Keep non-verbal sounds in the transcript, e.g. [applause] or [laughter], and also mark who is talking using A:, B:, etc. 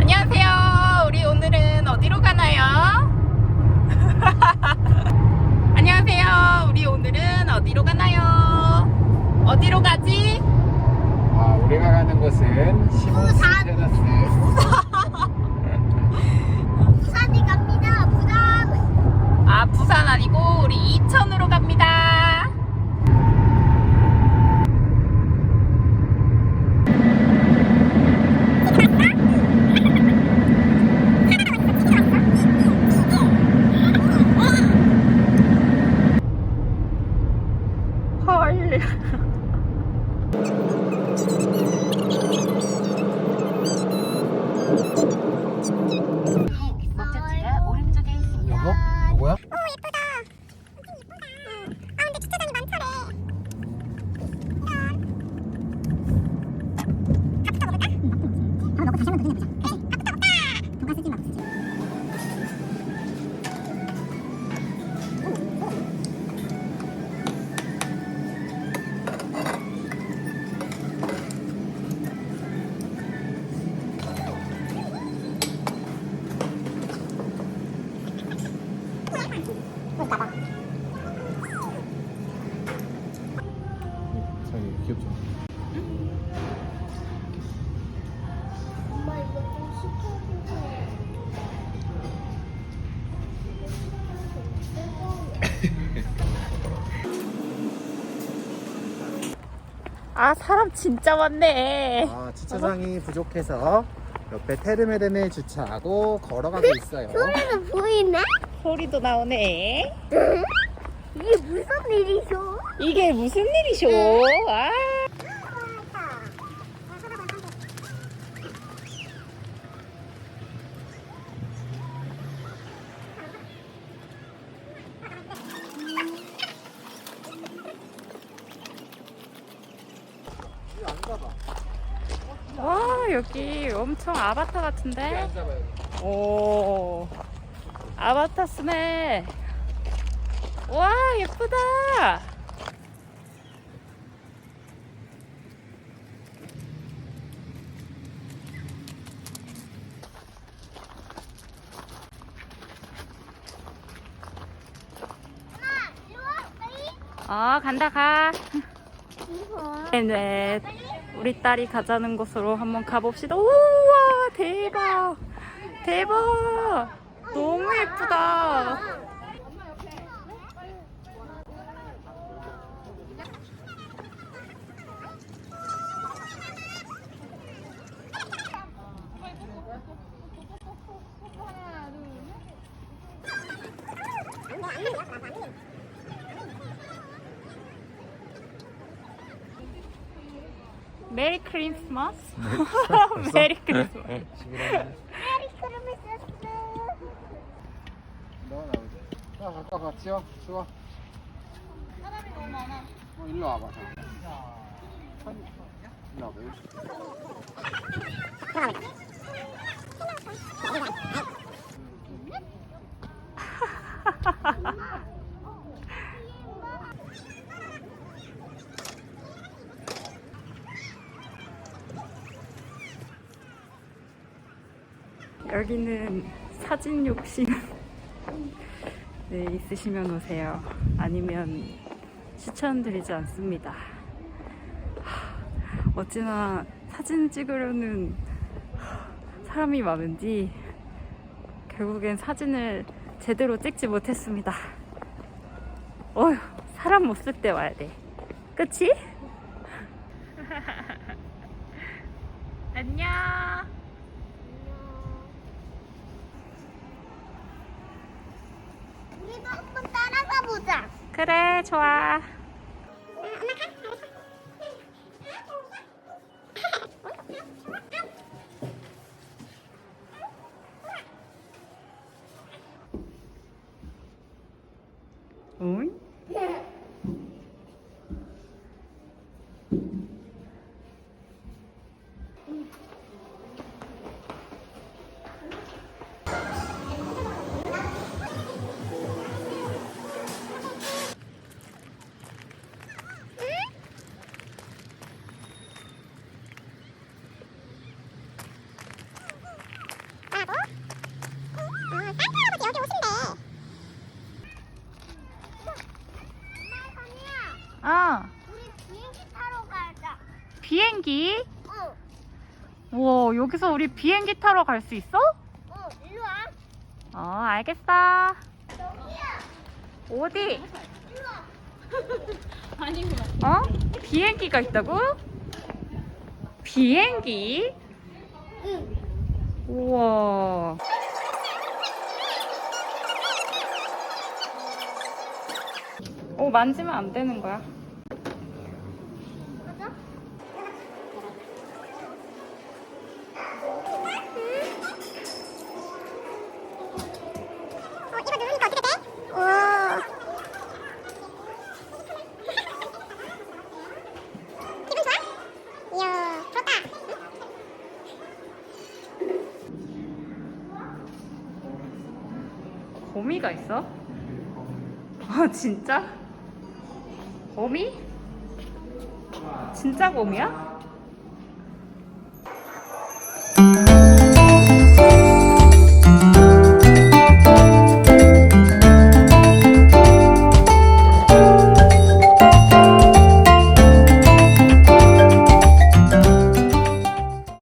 A: 안녕하세요. 우리 오늘은 어디로 가나요? [laughs] 안녕하세요. 우리 오늘은 어디로 가나요? 어디로 가지?
B: 아, 우리가 가는 곳은 시몬스
C: 부산.
B: 테라스.
A: 아, 사람 진짜 많네.
B: 아, 주차장이 부족해서 옆에 테르메덴에 주차하고 걸어가고 있어요.
C: 소리는 보이네?
A: 소리도 나오네.
C: 이게 무슨 일이죠?
A: 이게 무슨 일이쇼? 아.
B: 여기 앉아봐.
A: 와, 여기 엄청 아바타 같은데? 오. 아바타 스네. 와, 예쁘다. 어, 간다, 가. 네, 우리 딸이 가자는 곳으로 한번 가봅시다. 우와, 대박. 대박. 너무 예쁘다. 메리 크리스마스. 메리 크리스마스.
C: 메리 크리스마스.
B: 너 나 오지? 자, 아까 봤지요? 좋아.
C: 사람이 너무 많아.
B: 어, 일로 와봐. 자. 일로 와봐.
A: 여기 [laughs] 는 사진 욕심 [laughs] 네, 있으시면 오세요. 아니면 추천드리지 않습니다. 하, 어찌나 사진 찍으려는 하, 사람이 많은지 결국엔 사진을 제대로 찍지 못했습니다. 어휴, 사람 못 쓸 때 와야 돼. 그치? 안녕.
C: 우리도 한번 따라가 보자.
A: 그래, 좋아. 응? 비행기?
C: 어,
A: 우와, 여기서 우리 비행기 타러 갈 수 있어?
C: 어, 일로 와.
A: 어, 알겠어.
C: 여기야.
A: 어디?
C: 일로 와. [laughs]
A: 어? 비행기가 있다고? 비행기?
C: 응.
A: 우와. 오, 만지면 안 되는 거야.
C: 가자. 어, 이거 누르니까 어떻게 돼? 오. 기분 좋아? 이야, 좋다.
A: 거미가 있어? 아, 진짜? 거미? 진짜 거미야?